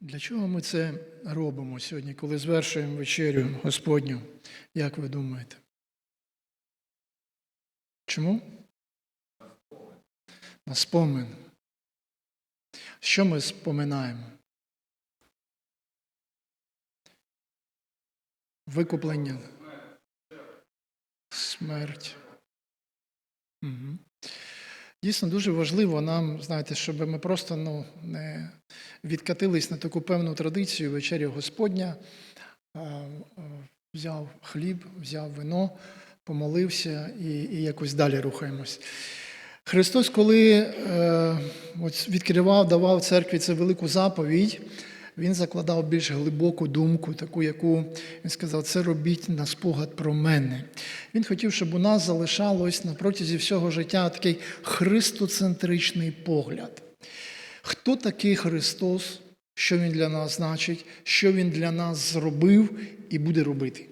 Для чого ми це робимо сьогодні, коли звершуємо вечерю Господню? Як ви думаєте? Чому? На спомин. Що ми споминаємо? Викуплення. Смерть. Угу. Дійсно, дуже важливо нам, знаєте, щоб ми просто ну, не відкатились на таку певну традицію вечері Господня, взяв хліб, взяв вино, помолився і, і якось далі рухаємось. Христос, коли е, от відкривав, давав церкві цю велику заповідь, він закладав більш глибоку думку, таку, яку він сказав, це робіть на спогад про мене. Він хотів, щоб у нас залишалось на протязі всього життя такий христоцентричний погляд. Хто такий Христос, що Він для нас значить, що Він для нас зробив і буде робити.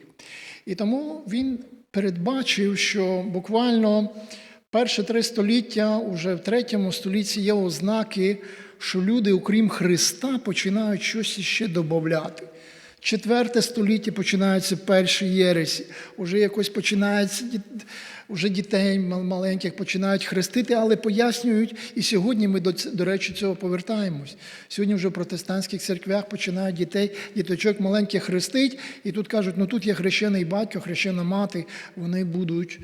І тому він передбачив, що буквально перші три століття, уже в третьому столітті є ознаки, що люди, окрім Христа, починають щось іще додати. Четверте століття починаються перші єресі, вже якось починається вже дітей маленьких починають хрестити, але пояснюють, і сьогодні ми до, до речі цього повертаємось. Сьогодні вже в протестантських церквях починають дітей, діточок маленьких хрестить, і тут кажуть, ну тут є хрещений батько, хрещена мати, вони будуть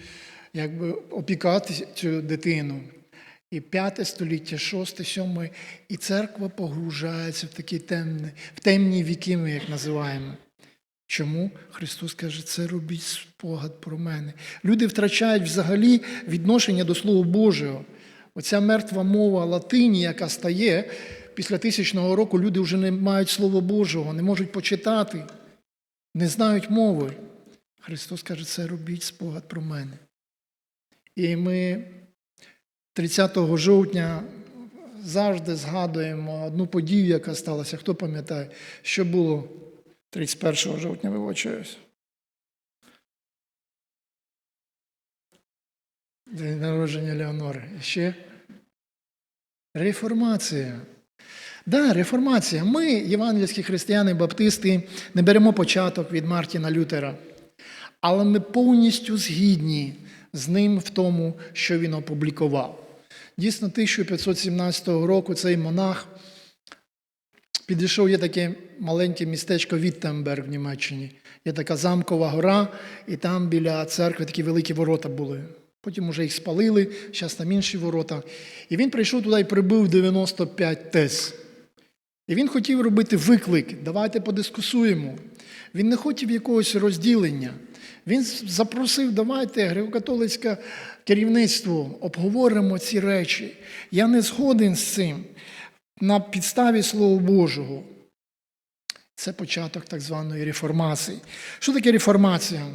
якби опікати цю дитину. І п'яте століття, шосте, сьоме, і церква погружається в такі темні, в темні віки, ми як називаємо. Чому Христос каже, це робіть спогад про мене. Люди втрачають взагалі відношення до Слова Божого. Оця мертва мова латині, яка стає після тисячного року, люди вже не мають Слова Божого, не можуть почитати, не знають мови. Христос каже, це робіть спогад про мене. І ми 30 жовтня завжди згадуємо одну подію, яка сталася. Хто пам'ятає, що було 31 жовтня, вибачаюсь. День народження Леонори. І ще реформація. Да, реформація. Ми, євангельські християни, баптисти, не беремо початок від Мартіна Лютера, але ми повністю згідні з ним в тому, що він опублікував. Дійсно, 1517 року цей монах підійшов, є таке маленьке містечко Віттенберг в Німеччині. Є така замкова гора, і там біля церкви такі великі ворота були. Потім вже їх спалили, зараз там інші ворота. І він прийшов туди і прибив 95 тез. І він хотів робити виклик, давайте подискусуємо. Він не хотів якогось розділення. Він запросив, давайте, греко-католицьке керівництво, обговоримо ці речі. Я не згоден з цим на підставі Слова Божого. Це початок так званої реформації. Що таке реформація?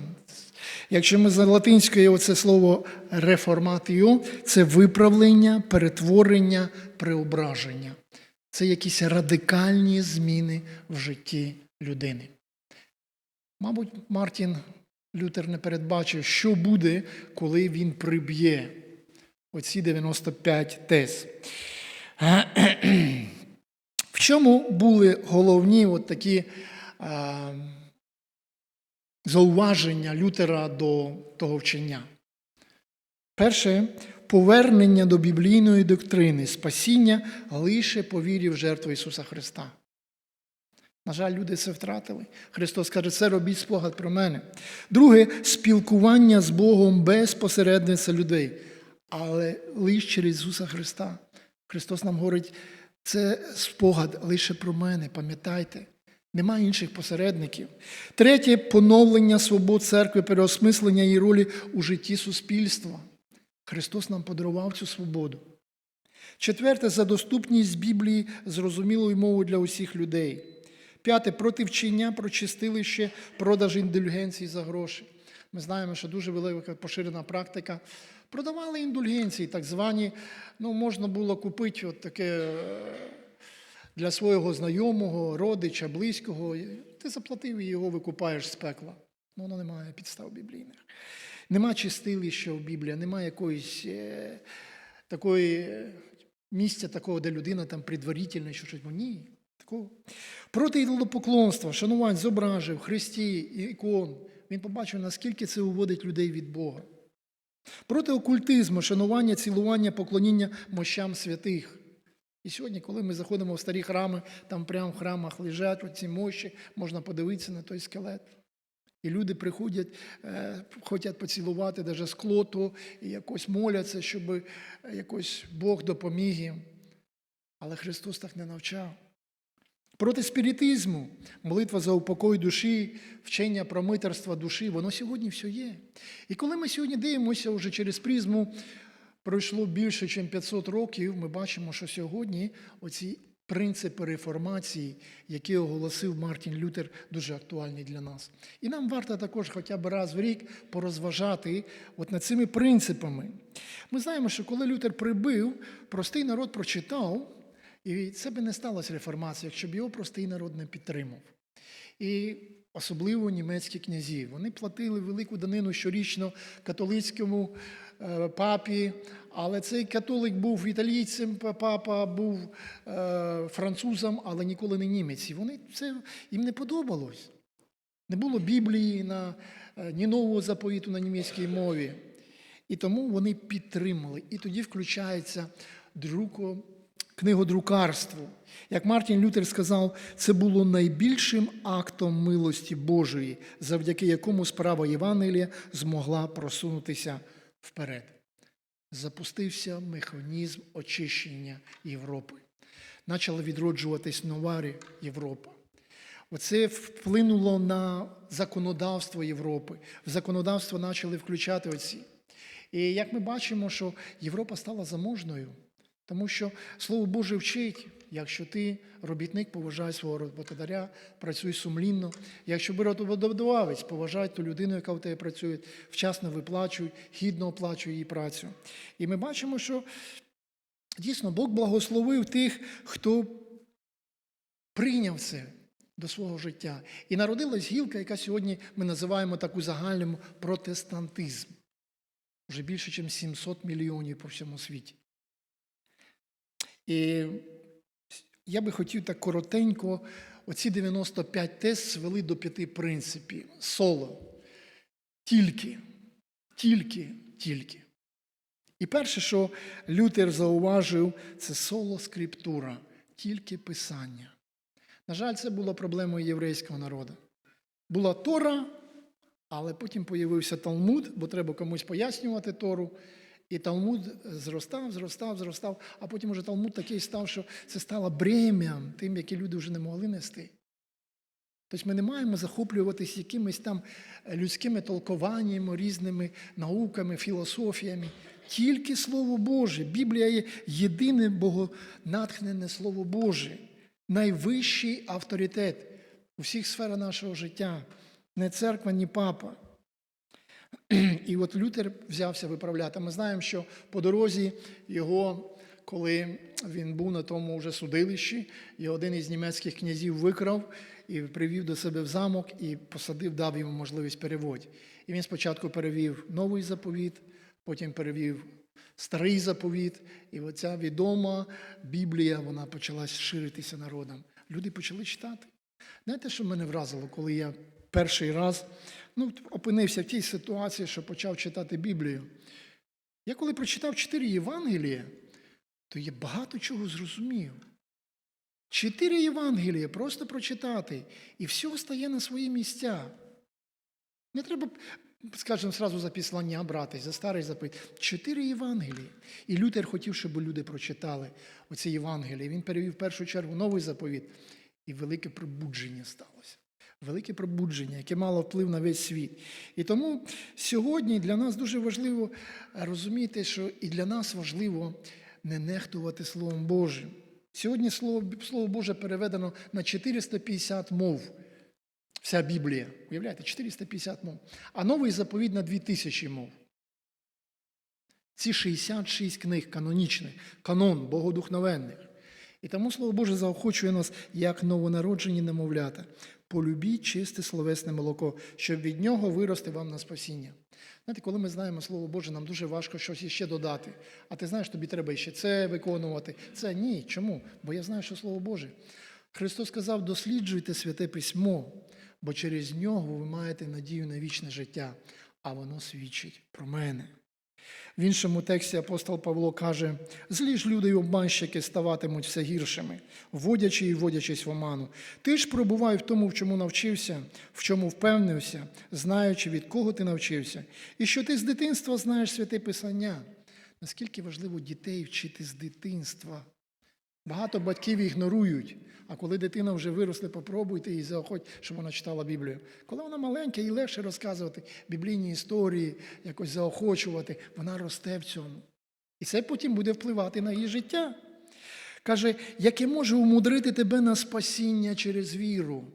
Якщо ми за латинською оце слово реформатіо, це виправлення, перетворення, преображення. Це якісь радикальні зміни в житті людини. Мабуть, Мартін Лютер не передбачив, що буде, коли він приб'є оці 95 тез. В чому були головні от такі а, зауваження Лютера до того вчення? Перше повернення до біблійної доктрини, спасіння лише по вірі в жертву Ісуса Христа. На жаль, люди це втратили. Христос каже, це робіть спогад про мене. Друге спілкування з Богом без посередництва людей, але лише через Ісуса Христа. Христос нам говорить, це спогад лише про мене, пам'ятайте. Немає інших посередників. Третє поновлення свобод церкви, переосмислення її ролі у житті суспільства. Христос нам подарував цю свободу. Четверте за доступність Біблії зрозумілою мовою для усіх людей. П'яте проти вчення про чистилище, продаж індульгенцій за гроші. Ми знаємо, що дуже велика поширена практика. Продавали індульгенції, так звані, ну, можна було купити от таке для свого знайомого, родича, близького. Ти заплатив і його викупаєш з пекла. Ну, воно немає підстав біблійних. Нема чистилища в Біблії, немає якоїсь е, такої місця, такого, де людина там предварительно що щось. Ні, Такого. Проти ідолопоклонства, шанувань зображив, хрестів, ікон. Він побачив, наскільки це уводить людей від Бога. Проти окультизму, шанування, цілування, поклоніння мощам святих. І сьогодні, коли ми заходимо в старі храми, там прямо в храмах лежать оці мощі, можна подивитися на той скелет. І люди приходять, е, хочуть поцілувати навіть скло, то і якось моляться, щоб якось Бог допоміг їм. Але Христос так не навчав. Проти спіритизму, молитва за упокой душі, вчення про митерство душі, воно сьогодні все є. І коли ми сьогодні дивимося вже через призму, пройшло більше, ніж 500 років, ми бачимо, що сьогодні оці принципи реформації, які оголосив Мартін Лютер, дуже актуальні для нас. І нам варто також хоча б раз в рік порозважати от над цими принципами. Ми знаємо, що коли Лютер прибив, простий народ прочитав. І це би не сталося реформація, якщо б його простий народ не підтримав. І особливо німецькі князі. Вони платили велику данину щорічно католицькому е, папі, але цей католик був італійцем, папа був е, французом, але ніколи не німець. І вони це їм не подобалось. Не було Біблії на, е, ні нового заповіту на німецькій мові. І тому вони підтримали. І тоді включається друко, книгодрукарство. Як Мартін Лютер сказав, це було найбільшим актом милості Божої, завдяки якому справа Євангелія змогла просунутися вперед. Запустився механізм очищення Європи. Почала відроджуватись нова Європа. Оце вплинуло на законодавство Європи. В законодавство почали включати оці. І як ми бачимо, що Європа стала заможною, тому що Слово Боже вчить, якщо ти робітник, поважай свого роботодаря, працюй сумлінно. Якщо ви роботодавець, поважай ту людину, яка в тебе працює, вчасно виплачуй, гідно оплачуй її працю. І ми бачимо, що дійсно Бог благословив тих, хто прийняв це до свого життя. І народилась гілка, яка сьогодні ми називаємо таку загальному протестантизм. Вже більше, ніж 700 мільйонів по всьому світі. І я би хотів так коротенько, оці 95 тез звели до п'яти принципів. Соло. Тільки, тільки, тільки. І перше, що Лютер зауважив, це соло скриптура, тільки писання. На жаль, це була проблемою єврейського народу. Була Тора, але потім появився Талмуд, бо треба комусь пояснювати Тору. І Талмуд зростав, зростав, зростав, а потім уже Талмуд такий став, що це стало брем'ям тим, які люди вже не могли нести. Тобто ми не маємо захоплюватись якимись там людськими толкуваннями, різними науками, філософіями. Тільки Слово Боже. Біблія є єдине богонатхнене Слово Боже, найвищий авторитет у всіх сферах нашого життя. Не церква, ні папа. І от Лютер взявся виправляти. Ми знаємо, що по дорозі його, коли він був на тому вже судилищі, і один із німецьких князів викрав і привів до себе в замок і посадив, дав йому можливість переводь. І він спочатку перевів новий заповіт, потім перевів старий заповіт. І оця відома Біблія вона почала ширитися народом. Люди почали читати. Знаєте, що мене вразило, коли я перший раз ну, опинився в тій ситуації, що почав читати Біблію. Я коли прочитав чотири Євангелія, то я багато чого зрозумів. Чотири Євангелія просто прочитати, і все стає на свої місця. Не треба, скажімо, зразу за післання братись, за старий запит. Чотири Євангелії. І Лютер хотів, щоб люди прочитали оці Євангелії. Він перевів в першу чергу новий заповіт, і велике пробудження сталося велике пробудження, яке мало вплив на весь світ. І тому сьогодні для нас дуже важливо розуміти, що і для нас важливо не нехтувати Словом Божим. Сьогодні Слово, Слово Боже переведено на 450 мов. Вся Біблія. Уявляєте, 450 мов. А новий заповідь на 2000 мов. Ці 66 книг канонічних, канон богодухновенних. І тому Слово Боже заохочує нас як новонароджені немовлята. Полюбіть чисте словесне молоко, щоб від нього вирости вам на спасіння. Знаєте, коли ми знаємо Слово Боже, нам дуже важко щось іще додати. А ти знаєш, тобі треба ще це виконувати. Це ні. Чому? Бо я знаю, що Слово Боже. Христос сказав: досліджуйте святе письмо, бо через нього ви маєте надію на вічне життя, а воно свідчить про мене. В іншому тексті апостол Павло каже: злі ж люди й обманщики ставатимуть все гіршими, вводячи і вводячись в оману. Ти ж пробувай в тому, в чому навчився, в чому впевнився, знаючи, від кого ти навчився, і що ти з дитинства знаєш святе Писання. Наскільки важливо дітей вчити з дитинства. Багато батьків ігнорують. А коли дитина вже виросла, попробуйте і заохоть, щоб вона читала Біблію. Коли вона маленька, їй легше розказувати біблійні історії, якось заохочувати, вона росте в цьому. І це потім буде впливати на її життя. Каже, яке може умудрити тебе на спасіння через віру.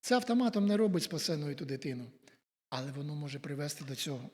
Це автоматом не робить спасеною ту дитину, але воно може привести до цього.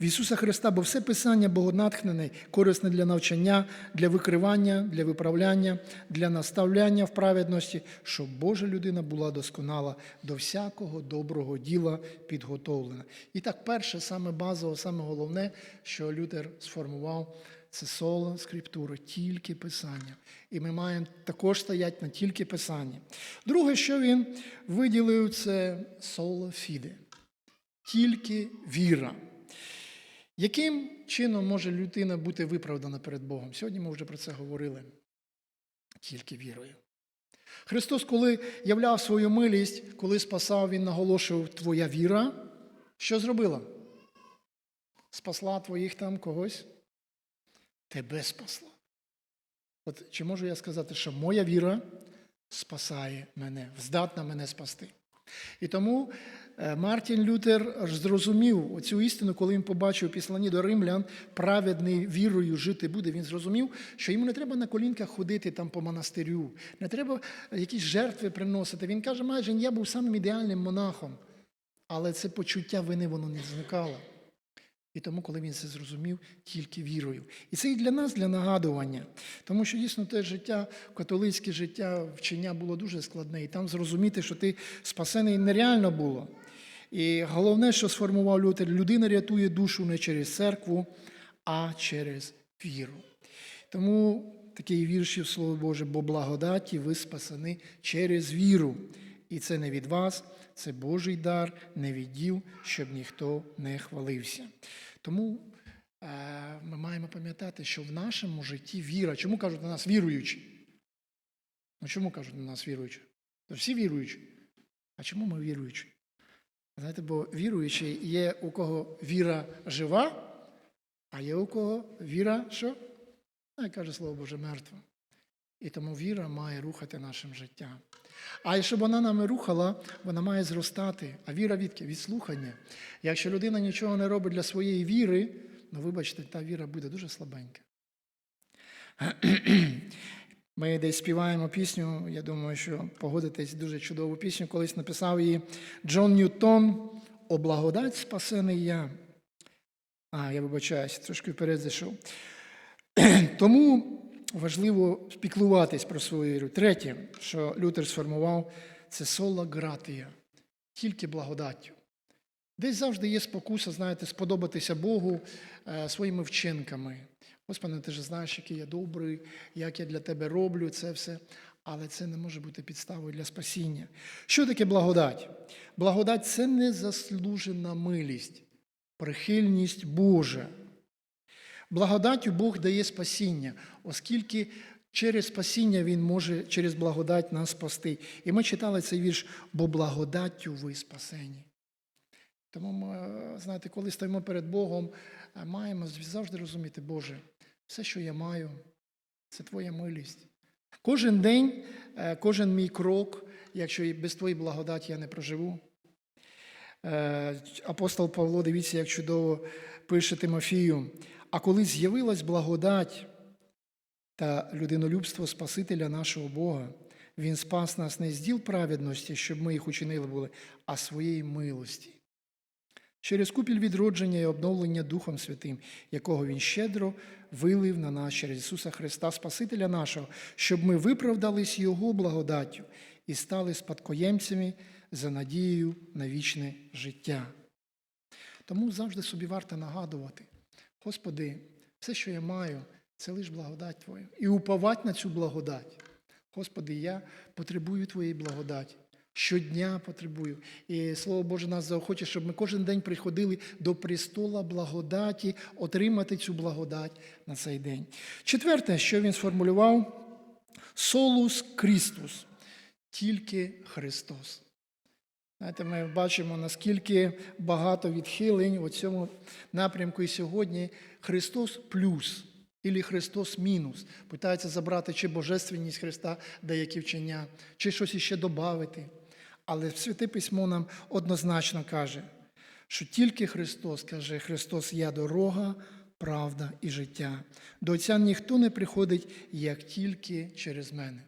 В Ісуса Христа, бо все Писання богонатхнене, корисне для навчання, для викривання, для виправляння, для наставляння в праведності, щоб Божа людина була досконала до всякого доброго діла підготовлена. І так, перше, саме базово, саме головне, що Лютер сформував, це соло скриптури, тільки Писання. І ми маємо також стояти на тільки Писання. Друге, що він виділив, це соло фіде, тільки віра. Яким чином може людина бути виправдана перед Богом? Сьогодні ми вже про це говорили. Тільки вірою. Христос, коли являв свою милість, коли спасав, Він наголошував твоя віра. Що зробила? Спасла твоїх там когось? Тебе спасла. От чи можу я сказати, що моя віра спасає мене, здатна мене спасти? І тому Мартін Лютер зрозумів цю істину, коли він побачив у післанні до римлян, праведний вірою жити буде. Він зрозумів, що йому не треба на колінках ходити там по монастирю, не треба якісь жертви приносити. Він каже, майже я був самим ідеальним монахом, але це почуття вини воно не зникало. І тому, коли він це зрозумів, тільки вірою. І це і для нас, для нагадування. Тому що дійсно те життя, католицьке життя, вчення було дуже складне. І там зрозуміти, що ти спасений нереально було. І головне, що сформував Лютер, людина рятує душу не через церкву, а через віру. Тому такий віршів Слово Боже, бо благодаті ви спасені через віру. І це не від вас, це Божий дар, не від діл, щоб ніхто не хвалився. Тому е, ми маємо пам'ятати, що в нашому житті віра. Чому кажуть на нас віруючі? Ну чому кажуть на нас віруючі? То всі віруючі. А чому ми віруючі? Знаєте, бо віруючі є у кого віра жива, а є у кого віра що? Ну, як каже Слово Боже, мертва. І тому віра має рухати нашим життям. А щоб вона нами рухала, вона має зростати. А віра відки? Від слухання. Якщо людина нічого не робить для своєї віри, ну вибачте, та віра буде дуже слабенька. Ми десь співаємо пісню, я думаю, що погодитесь дуже чудову пісню, колись написав її Джон Ньютон О благодать спасений я. А, я вибачаюсь, трошки вперед зайшов. Тому важливо піклуватись про свою віру. Третє, що Лютер сформував, це сола гратія, тільки благодаттю. Десь завжди є спокуса, знаєте, сподобатися Богу е, своїми вчинками. Господи, ти ж знаєш, який я добрий, як я для тебе роблю це все. Але це не може бути підставою для спасіння. Що таке благодать? Благодать це незаслужена милість, прихильність Божа. Благодаттю Бог дає спасіння, оскільки через спасіння Він може через благодать нас спасти. І ми читали цей вірш, бо благодаттю ви спасені. Тому ми, знаєте, коли стоїмо перед Богом, маємо завжди розуміти, Боже, все, що я маю, це Твоя милість. Кожен день, е, кожен мій крок, якщо без Твоєї благодаті я не проживу. Е, Апостол Павло, дивіться, як чудово пише Тимофію. А коли з'явилась благодать та людинолюбство Спасителя нашого Бога, Він спас нас не з діл праведності, щоб ми їх учинили були, а своєї милості. Через купіль відродження і обновлення Духом Святим, якого Він щедро вилив на нас через Ісуса Христа, Спасителя нашого, щоб ми виправдались Його благодаттю і стали спадкоємцями за надією на вічне життя. Тому завжди собі варто нагадувати, Господи, все, що я маю, це лише благодать Твоя. І уповати на цю благодать. Господи, я потребую Твоєї благодаті. Щодня потребую. І Слово Боже нас заохоче, щоб ми кожен день приходили до престола благодаті, отримати цю благодать на цей день. Четверте, що він сформулював, солус Крістус, тільки Христос. Знаєте, ми бачимо, наскільки багато відхилень у цьому напрямку і сьогодні Христос плюс і Христос мінус. Питається забрати чи божественність Христа, деякі вчення, чи щось іще додати. Але Святе Письмо нам однозначно каже, що тільки Христос каже, Христос я дорога, правда і життя. До Отця ніхто не приходить, як тільки через мене.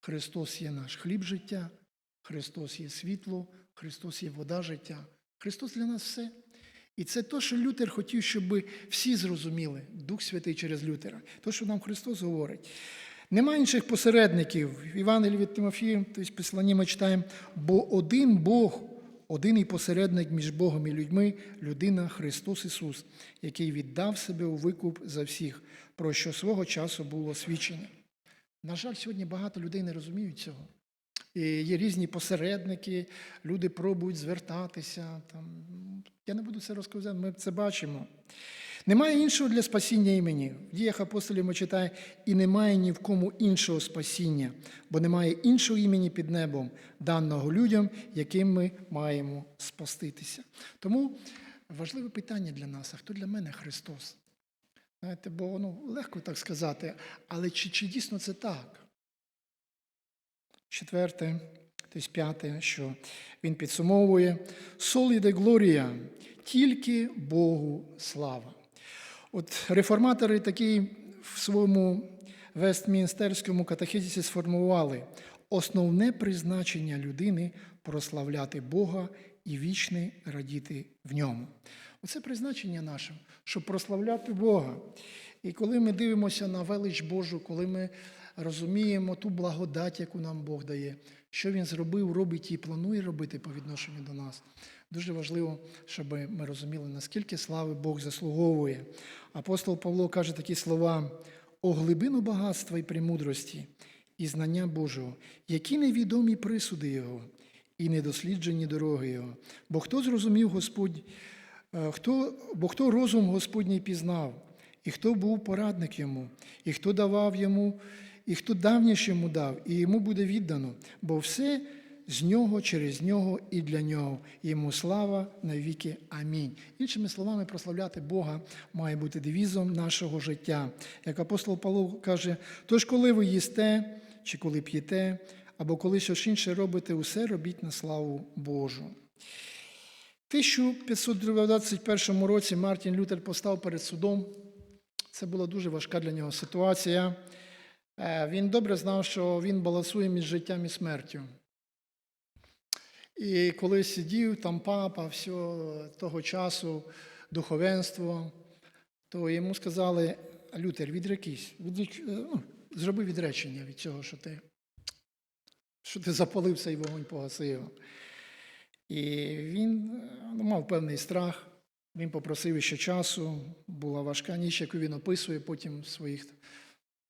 Христос є наш хліб життя, Христос є світло, Христос є вода життя. Христос для нас все. І це те, що Лютер хотів, щоб всі зрозуміли, Дух Святий через Лютера. То, що нам Христос говорить. Нема інших посередників. В Івангелії від Тимофія, тобто в Посланні ми читаємо, бо один Бог, один і посередник між Богом і людьми, людина Христос Ісус, який віддав себе у викуп за всіх, про що свого часу було свідчення. На жаль, сьогодні багато людей не розуміють цього. І є різні посередники, люди пробують звертатися. Там. Я не буду це розказувати, ми це бачимо. Немає іншого для спасіння імені. В діях апостолів ми читаємо, і немає ні в кому іншого спасіння, бо немає іншого імені під небом, даного людям, яким ми маємо спаститися. Тому важливе питання для нас: а хто для мене Христос? Знаєте, бо ну, легко так сказати, але чи, чи дійсно це так? Четверте, тобто п'яте, що він підсумовує «Солі де глорія, тільки Богу слава. От реформатори такі в своєму Вестмінстерському катехизисі сформували основне призначення людини прославляти Бога і вічне радіти в ньому. Оце призначення наше, щоб прославляти Бога. І коли ми дивимося на велич Божу, коли ми розуміємо ту благодать, яку нам Бог дає, що Він зробив, робить і планує робити по відношенню до нас. Дуже важливо, щоб ми розуміли, наскільки слави Бог заслуговує. Апостол Павло каже такі слова: о глибину багатства і премудрості, і знання Божого, які невідомі присуди Його, і недосліджені дороги Його. Бо хто зрозумів Господь, е, хто, бо хто розум Господній пізнав, і хто був порадник йому, і хто давав йому, і хто давніше йому дав, і йому буде віддано, бо все з нього, через нього і для нього. Йому слава навіки. Амінь. Іншими словами, прославляти Бога має бути девізом нашого життя. Як апостол Павло каже: тож, коли ви їсте, чи коли п'єте, або коли щось інше робите, усе робіть на славу Божу. В 1521 році Мартін Лютер постав перед судом. Це була дуже важка для нього ситуація. Е, Він добре знав, що він балансує між життям і смертю. І коли сидів там папа, все того часу, духовенство, то йому сказали, Лютер, відрекись, відрек... е, ну, зроби відречення від цього, що ти, що ти запалив цей вогонь погасив. І він ну, мав певний страх, він попросив ще часу, була важка ніч, яку він описує потім в своїх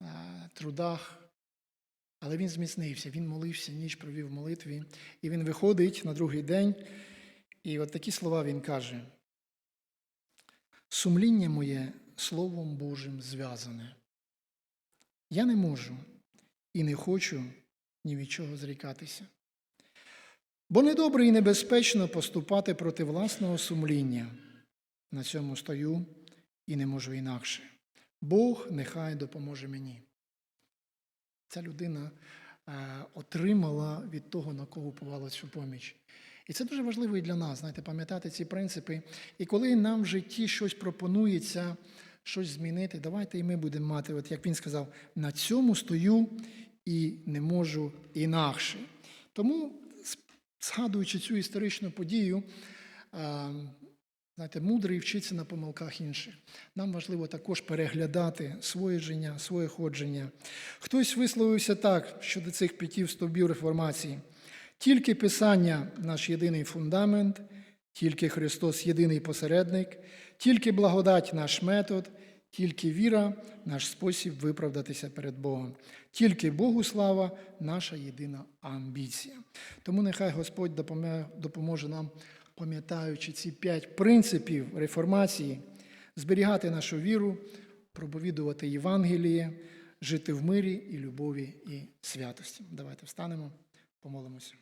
е, трудах. Але він зміцнився, він молився, ніч провів в молитві. І він виходить на другий день, і от такі слова він каже: Сумління моє Словом Божим зв'язане. Я не можу і не хочу ні від чого зрікатися. Бо недобре і небезпечно поступати проти власного сумління. На цьому стою і не можу інакше. Бог нехай допоможе мені. Ця людина е, отримала від того, на кого уповала цю поміч. І це дуже важливо і для нас, знаєте, пам'ятати ці принципи. І коли нам в житті щось пропонується, щось змінити, давайте і ми будемо мати, от як він сказав, на цьому стою і не можу інакше. Тому, згадуючи цю історичну подію, е, Знаєте, мудрий вчиться на помилках інших. Нам важливо також переглядати своє життя, своє ходження. Хтось висловився так щодо цих п'ятів стовбів реформації. Тільки Писання наш єдиний фундамент, тільки Христос єдиний посередник, тільки благодать наш метод, Тільки віра наш спосіб виправдатися перед Богом. Тільки Богу слава наша єдина амбіція. Тому нехай Господь допоможе нам, пам'ятаючи ці п'ять принципів реформації, зберігати нашу віру, проповідувати Євангеліє, жити в мирі і любові і святості. Давайте встанемо, помолимося.